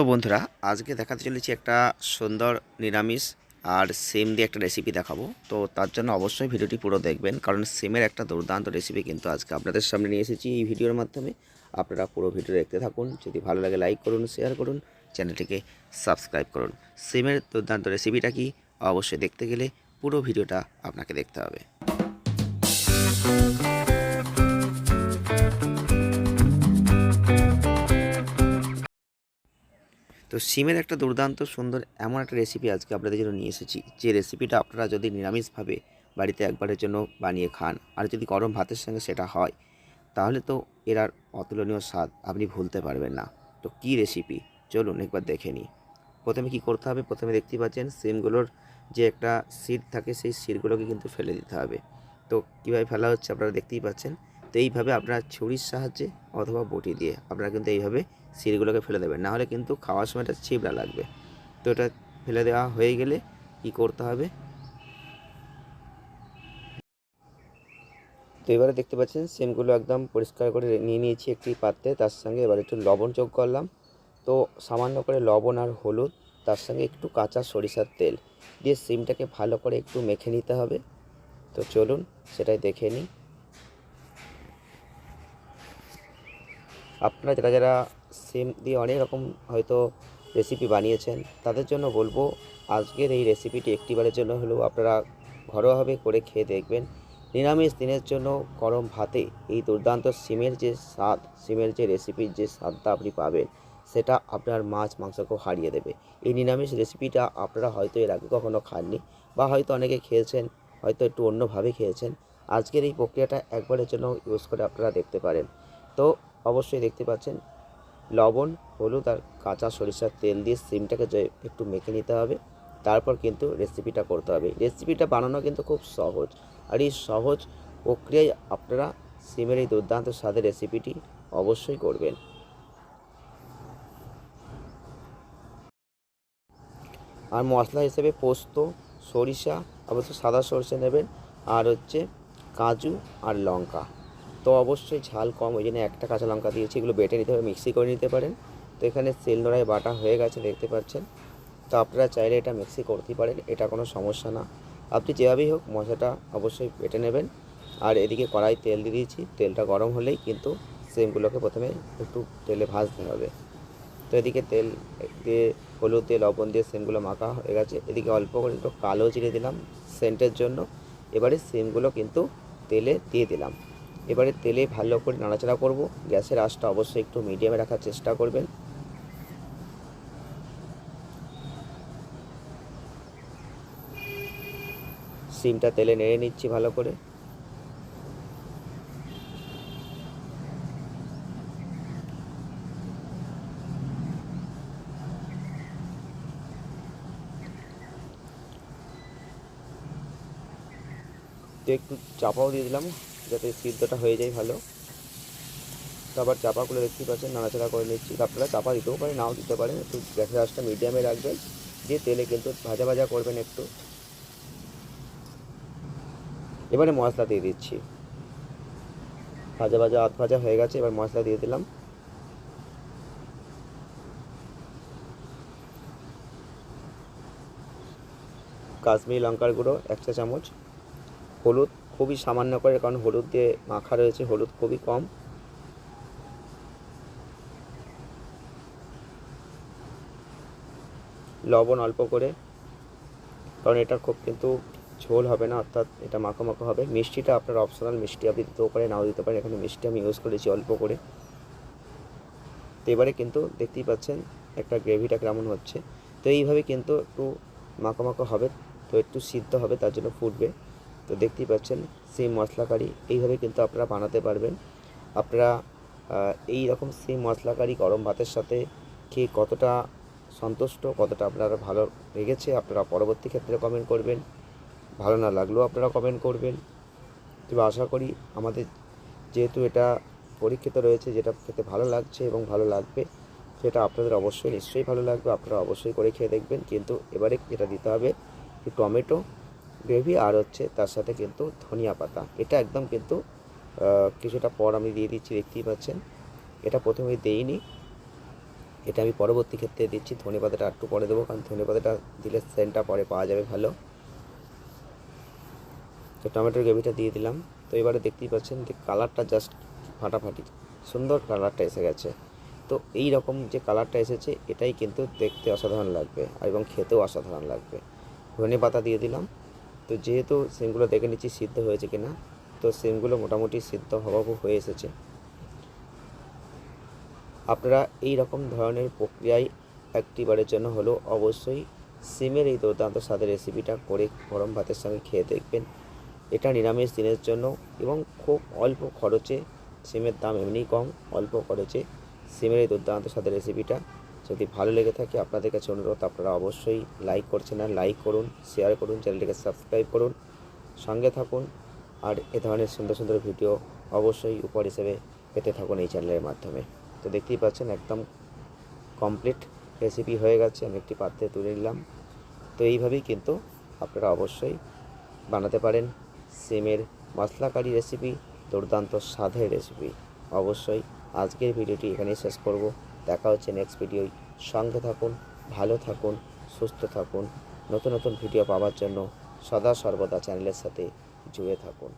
তো বন্ধুরা, আজকে দেখাতে চলেছি একটা সুন্দর নিরামিষ আর সিম দিয়ে একটা রেসিপি দেখাবো। তো তার জন্য অবশ্যই ভিডিওটি পুরো দেখবেন, কারণ সিমের একটা দুর্দান্ত রেসিপি কিন্তু আজকে আপনাদের সামনে নিয়ে এসেছি এই ভিডিওর মাধ্যমে। আপনারা পুরো ভিডিও দেখতে থাকুন, যদি ভালো লাগে লাইক করুন শেয়ার করুন, চ্যানেলটিকে সাবস্ক্রাইব করুন। সিমের দুর্দান্ত রেসিপিটা কি? অবশ্যই দেখতে গেলে পুরো ভিডিওটা আপনাকে দেখতে হবে। সিমের একটা দুর্দান্ত, সুন্দর, এমন একটা রেসিপি আজকে আপনাদের জন্য নিয়ে এসেছি। যে রেসিপিটা আপনারা যদি নিরামিষভাবে বাড়িতে একবারের জন্য বানিয়ে খান আর যদি গরম ভাতের সঙ্গে সেটা হয়, তাহলে তো এর আর অতুলনীয় স্বাদ আপনি ভুলতে পারবেন না। তো কী রেসিপি চলুন একবার দেখে নিই। প্রথমে কি করতে হবে? প্রথমে দেখতেই পাচ্ছেন সিমগুলোর যে একটা সিড থাকে, সেই সিডগুলোকে কিন্তু ফেলে দিতে হবে। তো কীভাবে ফেলা হচ্ছে আপনারা দেখতেই পাচ্ছেন? তো এইভাবে আপনারা ছুরির সাহায্যে অথবা বটি দিয়ে আপনারা কিন্তু এইভাবে সিডগুলোকে ফেলে দেবেন নাহলে কিন্তু খাওয়ার সময় এটা ছিবড়া লাগবে। তো এটা ফেলে দেওয়া হয়ে গেলে কি করতে হবে? তো এবারে দেখতে পাচ্ছেন, সিমগুলো একদম পরিষ্কার করে নিয়ে নিয়েছি একটি পাত্রে। তার সঙ্গে এবার একটু লবণ যোগ করলাম। তো সামান্য করে লবণ আর হলুদ, তার সঙ্গে একটু কাঁচা সরিষার তেল দিয়ে সিমটাকে ভালো করে একটু মেখে নিতে হবে। তো চলুন, সেটাই দেখে নিই। আপনারা যারা যারা সিম দিয়ে অনেক রকম হয়তো রেসিপি বানিয়েছেন। তাদের জন্য বলব, আজকের এই রেসিপিটি একটিবারের জন্য হলেও আপনারা ঘরোয়াভাবে করে খেয়ে দেখবেন। নিরামিষ দিনের জন্য গরম ভাতে এই দুর্দান্ত সিমের যে স্বাদ, সিমের যে রেসিপির যে স্বাদটা আপনি পাবেন, সেটা আপনার মাছ মাংসকেও হারিয়ে দেবে। এই নিরামিষ রেসিপিটা আপনারা হয়তো এর আগে কখনো খাননি বা হয়তো অনেকে খেয়েছেন, হয়তো একটু অন্যভাবে খেয়েছেন। আজকের এই প্রক্রিয়াটা একবারের জন্য ইউজ করে আপনারা দেখতে পারেন। তো অবশ্যই দেখতে পাচ্ছেন লবণ, হলুদ আর কাঁচা সরিষার তেল দিয়ে সিমটাকে একটু মেখে নিতে হবে, তারপর কিন্তু রেসিপিটা করতে হবে। রেসিপিটা বানানো কিন্তু খুব সহজ। আর এই সহজ প্রক্রিয়ায় আপনারা সিমের এই দুর্দান্ত স্বাদের রেসিপিটি অবশ্যই করবেন। আর মশলা হিসেবে পোস্ত, সরিষা অবশ্য সাদা সরষে নেবেন, আর হচ্ছে কাজু আর লঙ্কা। তো অবশ্যই ঝাল কম, ওই জন্য একটা কাঁচা লঙ্কা দিয়েছি, এগুলো বেটে নিতে হবে, মিক্সি করে নিতে পারেন। তো এখানে সেল নোড়ায় বাটা হয়ে গেছে, দেখতে পাচ্ছেন। তো আপনারা চাইলে এটা মিক্সি করতেই পারেন, এটা কোনো সমস্যা না। আপনি যেভাবেই হোক মশলাটা অবশ্যই বেটে নেবেন। আর এদিকে কড়াই তেল দিয়ে দিয়েছি, তেলটা গরম হলেই কিন্তু সেমগুলোকে প্রথমে একটু তেলে ভাজতে হবে। তো এদিকে তেল দিয়ে, হলুদ দিয়ে, লবণ দিয়ে সিমগুলো মাখা হয়ে গেছে। এদিকে অল্প করে একটু কালো জিরে দিলাম সেন্টের জন্য। এবারে সিমগুলো কিন্তু তেলে দিয়ে দিলাম। এবারে তেলে ভালো করে নাড়াচাড়া করব। গ্যাসের আঁচটা অবশ্যই একটু মিডিয়ামে রাখার চেষ্টা করবেন। সিমটা তেলে নেড়ে নিচ্ছি ভালো করে। একটু চাপাও দিয়ে দিলাম। যাতে সিদ্ধটা হয়ে যায় ভালো। আবার চাপাগুলো দেখতেই পাচ্ছেন, নাড়াচাড়া করে নিচ্ছি। আপনারা চাপা দিতেও পারেন, নাও দিতে পারেন, একটু গ্যাসের আঁচটা মিডিয়ামে রাখবেন। দিয়ে তেলে কিন্তু ভাজা ভাজা করবেন একটু। এবারে মশলা দিয়ে দিচ্ছি। ভাজা ভাজা, আধ ভাজা হয়ে গেছে, এবার মশলা দিয়ে দিলাম। কাশ্মীরি লঙ্কার গুঁড়ো, এক চা চামচ। হলুদ খুবই সামান্য করে, কারণ হলুদ দিয়ে মাখা রয়েছে, হলুদ খুবই কম। লবণ অল্প করে, কারণ এটা খুব কিন্তু ঝোল হবে না, অর্থাৎ এটা মাখো মাখো হবে। মিষ্টিটা আপনার অপশনাল মিষ্টি, আপনি দিতেও পারেন নাও দিতে পারেন, এখানে মিষ্টি আমি ইউজ করেছি অল্প করে। তো এবারে কিন্তু দেখতেই পাচ্ছেন, একটা গ্রেভিটা কেমন হচ্ছে। তো এইভাবে কিন্তু একটু মাখো মাখো হবে, তো একটু সিদ্ধ হবে, তার জন্য ফুটবে। তো দেখতেই পাচ্ছেন সেই মশলা কারি এইভাবে কিন্তু আপনারা বানাতে পারবেন। আপনারা এই রকম সেই মশলা কারি গরম ভাতের সাথে খেয়ে কতটা সন্তুষ্ট, কতটা আপনারা ভালো লেগেছে, আপনারা পরবর্তী ক্ষেত্রে কমেন্ট করবেন। ভালো না লাগলেও আপনারা কমেন্ট করবেন। তবে আশা করি আমাদের যেহেতু এটা পরীক্ষিত রয়েছে, যেটা খেতে ভালো লাগছে এবং ভালো লাগবে, সেটা আপনাদের অবশ্যই, নিশ্চয়ই ভালো লাগবে। আপনারা অবশ্যই করে খেয়ে দেখবেন। কিন্তু এবারে যেটা দিতে হবে টমেটো গ্রেভি আর হচ্ছে তার সাথে কিন্তু ধনিয়া পাতা। এটা একদম কিন্তু কিছুটা পর আমি দিয়ে দিচ্ছি, দেখতেই পাচ্ছেন। এটা প্রথমে দেইনি। এটা আমি পরবর্তী ক্ষেত্রে দিচ্ছি। ধনে পাতাটা একটু পরে দেবো, কারণ ধনে পাতাটা দিলে সেন্টটা পরে পাওয়া যাবে ভালো। তো টমেটোর গ্রেভিটা দিয়ে দিলাম। তো এবারে দেখতেই পাচ্ছেন যে কালারটা জাস্ট ফাটাফাটি। সুন্দর কালারটা এসে গেছে। তো এই রকম যে কালারটা এসেছে, এটাই কিন্তু দেখতে অসাধারণ লাগবে এবং খেতেও অসাধারণ লাগবে। ধনে পাতা দিয়ে দিলাম। তো যেহেতু সিমগুলো দেখে নিচ্ছি সিদ্ধ হয়েছে কিনা, তো সিমগুলো মোটামুটি সিদ্ধ হওয়াও হয়ে এসেছে। আপনারা এই রকম ধরনের প্রক্রিয়ায় একটিবারের জন্য হলেও অবশ্যই সিমের এই দুর্দান্ত স্বাদের রেসিপিটা করে গরম ভাতের সঙ্গে খেয়ে দেখবেন। এটা নিরামিষ দিনের জন্য এবং খুব অল্প খরচে সিমের দাম এমনি কম, অল্প খরচে সিমের এই দুর্দান্ত স্বাদের রেসিপিটা যদি ভালো লেগে থাকে আপনাদের কাছে অনুরোধ, আপনারা অবশ্যই লাইক করছেন না লাইক করুন শেয়ার করুন চ্যানেলটিকে সাবস্ক্রাইব করুন, সঙ্গে থাকুন আর এ ধরনের সুন্দর সুন্দর ভিডিও অবশ্যই উপর হিসেবে পেতে থাকুন এই চ্যানেলের মাধ্যমে। তো দেখতেই পাচ্ছেন একদম কমপ্লিট রেসিপি হয়ে গেছে, আমি একটি পাত্রে তুলে নিলাম। তো এইভাবেই কিন্তু আপনারা অবশ্যই বানাতে পারেন সিমের মশলা কারি রেসিপি দুর্দান্ত স্বাদের রেসিপি অবশ্যই আজকের ভিডিওটি এখানেই শেষ করব। দেখা হচ্ছে নেক্সট ভিডিওয় সঙ্গে থাকুন, ভালো থাকুন, সুস্থ থাকুন। নতুন নতুন ভিডিও পাওয়ার জন্য সদা সর্বদা চ্যানেলের সাথে জুড়ে থাকুন।